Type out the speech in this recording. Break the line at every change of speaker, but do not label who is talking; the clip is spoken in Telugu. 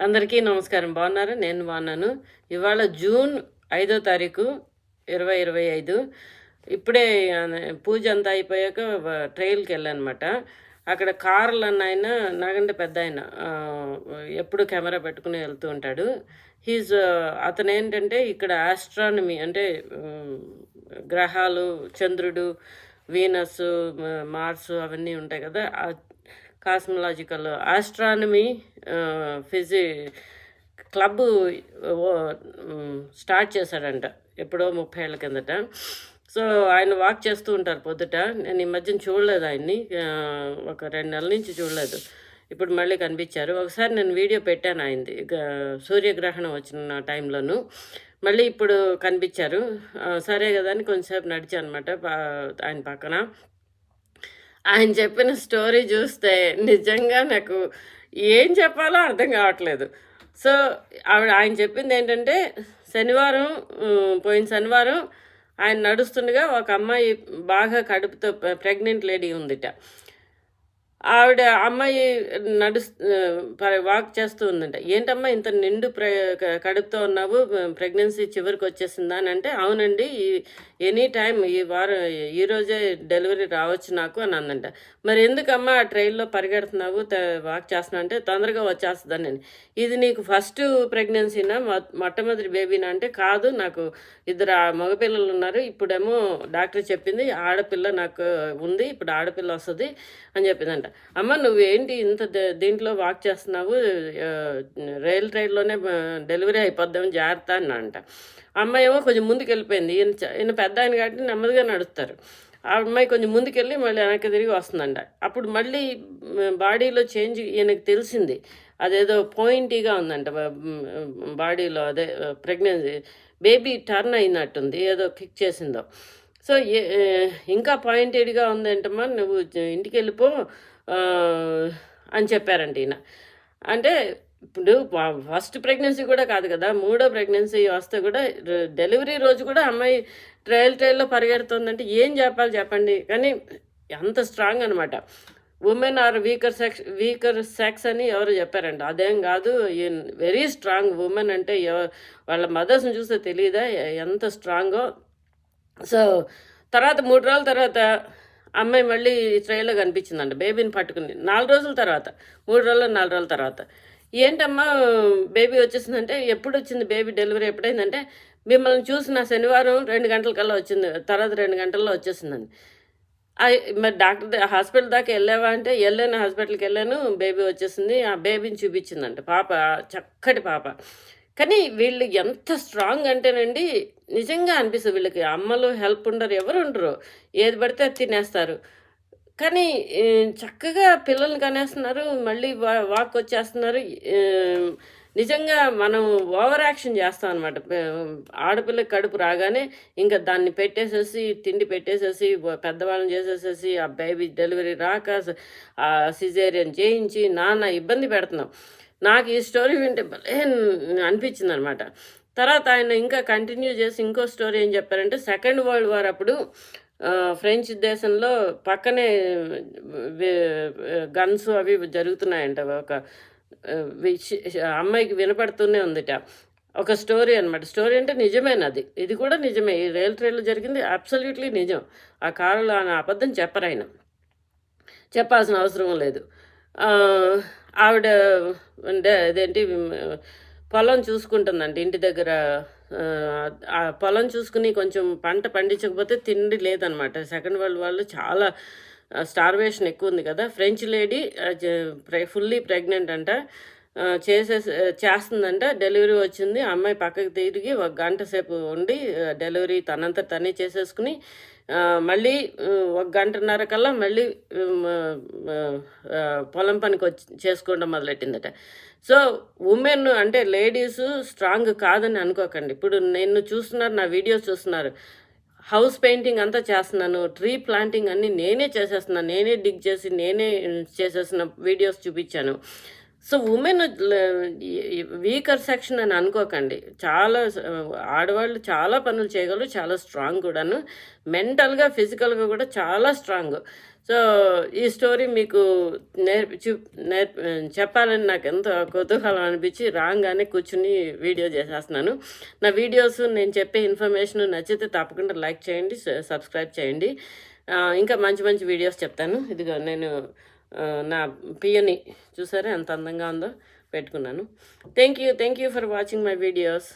అందరికీ నమస్కారం. బాగున్నారు? నేను బాగున్నాను. ఇవాళ జూన్ ఐదో తారీఖు ఇరవై ఇరవై ఐదు. ఇప్పుడే పూజ అంతా అయిపోయాక ట్రైల్కి వెళ్ళానమాట. అక్కడ కార్లు అన్న ఆయన నాకంటే పెద్ద ఆయన ఎప్పుడు కెమెరా పెట్టుకుని వెళ్తూ ఉంటాడు. హీజ్ అతను ఏంటంటే ఇక్కడ ఆస్ట్రానమీ అంటే గ్రహాలు చంద్రుడు వీనస్ మ- మార్స్ అవన్నీ ఉంటాయి కదా కాస్మలాజికల్ ఆస్ట్రానమీ ఫిజి క్లబ్ స్టార్ట్ చేశాడంట ఎప్పుడో ముప్పై ఏళ్ళ కిందట. సో ఆయన వాక్ చేస్తూ ఉంటారు పొద్దుట. నేను ఈ మధ్యన చూడలేదు ఆయన్ని. ఒక రెండు నెలల నుంచి చూడలేదు. ఇప్పుడు మళ్ళీ కనిపించారు. ఒకసారి నేను వీడియో పెట్టాను ఆయనది. సూర్యగ్రహణం వచ్చిన టైంలోను. మళ్ళీ ఇప్పుడు కనిపించారు. సరే కదా అని కొంచెంసేపు నడిచాను అనమాట ఆయన పక్కన. ఆయన చెప్పిన స్టోరీ చూస్తే నిజంగా నాకు ఏం చెప్పాలో అర్థం కావట్లేదు. సో ఆవిడ ఆయన చెప్పింది ఏంటంటే శనివారం పోయిన శనివారం ఆయన నడుస్తుండగా ఒక అమ్మాయి బాగా కడుపుతో ప్రెగ్నెంట్ లేడీ ఉందిట. ఆవిడ అమ్మాయి నడు వాక్ చేస్తూ ఉందంట. ఏంటమ్మా ఇంత నిండు ప్ర కడుపుతో ఉన్నావు ప్రెగ్నెన్సీ చివరికి వచ్చేసిందా? అని అంటే అవునండి ఈ ఎనీ టైం ఈ వారం ఈరోజే డెలివరీ రావచ్చు నాకు అని అందంట మరి ఎందుకమ్మా ఆ ట్రైన్లో పరిగెడుతున్నావు వాక్ చేస్తున్నావు? అంటే తొందరగా వచ్చేస్తుందని నేను ఇది నీకు ఫస్ట్ ప్రెగ్నెన్సీనా మొ- మొట్టమొదటి బేబీనా అంటే కాదు నాకు ఇద్దరు మగపిల్లలు ఉన్నారు. ఇప్పుడేమో డాక్టర్ చెప్పింది ఆడపిల్ల నాకు ఉంది ఇప్పుడు ఆడపిల్ల వస్తుంది అని చెప్పిందంట. అమ్మ నువ్వేంటి ఇంత దీంట్లో వాక్ చేస్తున్నావు? రైల్ ట్రైన్లోనే డెలివరీ అయిపోద్దాం జాగ్రత్త అని అంట అమ్మాయి ఏమో కొంచెం ముందుకు వెళ్ళిపోయింది ఈయన ఈయన పెద్ద ఆయన కాబట్టి నెమ్మదిగా నడుస్తారు. ఆ అమ్మాయి కొంచెం ముందుకెళ్ళి మళ్ళీ వెనక్కి తిరిగి వస్తుందంట. అప్పుడు మళ్ళీ బాడీలో చేంజ్ ఈయనకి తెలిసింది. అదేదో పాయింటీగా ఉందంట. బాడీలో అదే ప్రెగ్నెన్సీ బేబీ టర్న్ అయినట్టుంది. ఏదో కిక్ చేసిందో. సో ఏ- ఇంకా పాయింటెడ్గా ఉందంటమ్మా? నువ్వు ఇంటికి వెళ్ళిపో అని చెప్పారంట ఈయన. అంటే ఇప్పుడు ఫస్ట్ ప్రెగ్నెన్సీ కూడా కాదు కదా మూడో ప్రెగ్నెన్సీ వస్తే కూడా డెలివరీ రోజు కూడా అమ్మాయి ట్రయల్ ట్రయల్లో పరిగెడుతుందంటే ఏం చెప్పాలి చెప్పండి? కానీ అంత స్ట్రాంగ్ అనమాట women are weaker sex weaker sex అని ఎవరు చెప్పారంట. అదేం కాదు వెరీ స్ట్రాంగ్ ఉమెన్ అంటే ఎవ- వాళ్ళ మదర్స్ని చూస్తే తెలియదా ఎంత స్ట్రాంగో సో తర్వాత మూడు రోజుల తర్వాత అమ్మాయి మళ్ళీ ట్రైన్లో కనిపించిందంట బేబీని పట్టుకుని. నాలుగు రోజుల తర్వాత మూడు రోజులు నాలుగు రోజుల తర్వాత. ఏంటమ్మా బేబీ వచ్చేసిందంటే ఎప్పుడు వచ్చింది బేబీ డెలివరీ ఎప్పుడైందంటే మిమ్మల్ని చూసిన శనివారం రెండు గంటల కల్లా వచ్చింది తర్వాత రెండు గంటల్లో వచ్చేసిందండి. మరి డాక్టర్ హాస్పిటల్ దాకా వెళ్ళావా అంటే వెళ్ళాను హాస్పిటల్కి వెళ్ళాను బేబీ వచ్చేసింది ఆ బేబీని చూపించిందంట పాప చక్కటి పాప. కానీ వీళ్ళు ఎంత స్ట్రాంగ్ అంటేనండి నిజంగా అనిపిస్తుంది వీళ్ళకి. అమ్మలు హెల్ప్ ఉండరు ఎవరు ఉండరు. ఏది పడితే అది తినేస్తారు. కానీ చక్కగా పిల్లల్ని కనేస్తున్నారు మళ్ళీ వా- వాక్ వచ్చేస్తున్నారు. నిజంగా మనం ఓవర్ యాక్షన్ చేస్తాం అనమాట ఆడపిల్లకి కడుపు రాగానే ఇంకా దాన్ని పెట్టేసేసి తిండి పెట్టేసేసి పెద్దవాళ్ళని చేసేసేసి ఆ బేబీ డెలివరీ రాక ఆ సిజేరియన్ చేయించి నాన్న ఇబ్బంది పెడుతున్నాం. నాకు ఈ స్టోరీ వింటే భలే అనిపించింది అనమాట తర్వాత ఆయన ఇంకా కంటిన్యూ చేసి ఇంకో స్టోరీ ఏం చెప్పారంటే సెకండ్ వరల్డ్ వార్ అప్పుడు ఫ్రెంచ్ దేశంలో పక్కనే గన్స్ అవి జరుగుతున్నాయంట ఒక విష- అమ్మాయికి వినపడుతూనే ఉందిట. ఒక స్టోరీ అనమాట స్టోరీ అంటే నిజమేనది ఇది కూడా నిజమే. ఈ రైల్ ట్రైన్లో జరిగింది అబ్సల్యూట్లీ నిజం. ఆ కారులో ఆయన అబద్ధం చెప్పరు ఆయన చెప్పాల్సిన అవసరం లేదు. ఆవిడ అంటే అదేంటి పొలం చూసుకుంటుందండి ఇంటి దగ్గర. పొలం చూసుకుని కొంచెం పంట పండించకపోతే తిండి లేదనమాట. సెకండ్ వరల్డ్ వాళ్ళు చాలా స్టార్వేషన్ ఎక్కువ ఉంది కదా. ఫ్రెంచ్ లేడీ ఫుల్లీ ప్రెగ్నెంట్ అంట. చేసే చేస్తుందంట. డెలివరీ వచ్చింది. ఆ అమ్మాయి పక్కకి తిరిగి ఒక గంట సేపు ఉండి డెలివరీ తనంత తనే చేసేసుకుని మళ్ళీ ఒక గంటన్నర కల్లా మళ్ళీ పొలం పనికి వచ్చి చేసుకోవడం మొదలెట్టిందట. సో ఉమెన్ అంటే లేడీస్ స్ట్రాంగ్ కాదని అనుకోకండి. ఇప్పుడు నేను చూస్తున్నారు నా వీడియోస్ చూస్తున్నారు. హౌస్ పెయింటింగ్ అంతా చేస్తున్నాను. ట్రీ ప్లాంటింగ్ అన్నీ నేనే చేసేస్తున్నాను నేనే డిగ్ చేసి నేనే చేసేసిన వీడియోస్ చూపించాను. సో ఉమెన్ వీకర్ సెక్షన్ అని అనుకోకండి. చాలా ఆడవాళ్ళు చాలా పనులు చేయగలరు చాలా స్ట్రాంగ్ కూడాను. మెంటల్గా ఫిజికల్గా కూడా చాలా స్ట్రాంగ్ సో ఈ స్టోరీ మీకు నేర్పి చూ నేర్ప చెప్పాలని నాకు ఎంతో కుతూహలం అనిపించి రాగానే కూర్చుని వీడియో చేసేస్తున్నాను. నా వీడియోస్ నేను చెప్పే ఇన్ఫర్మేషన్ నచ్చితే తప్పకుండా లైక్ చేయండి సబ్స్క్రైబ్ చేయండి. ఇంకా మంచి మంచి వీడియోస్ చెప్తాను. ఇదిగో నేను నా పియని చూసారా? ఎంత అందంగా ఉందో పెట్టుకున్నాను. Thank you thank you for watching my videos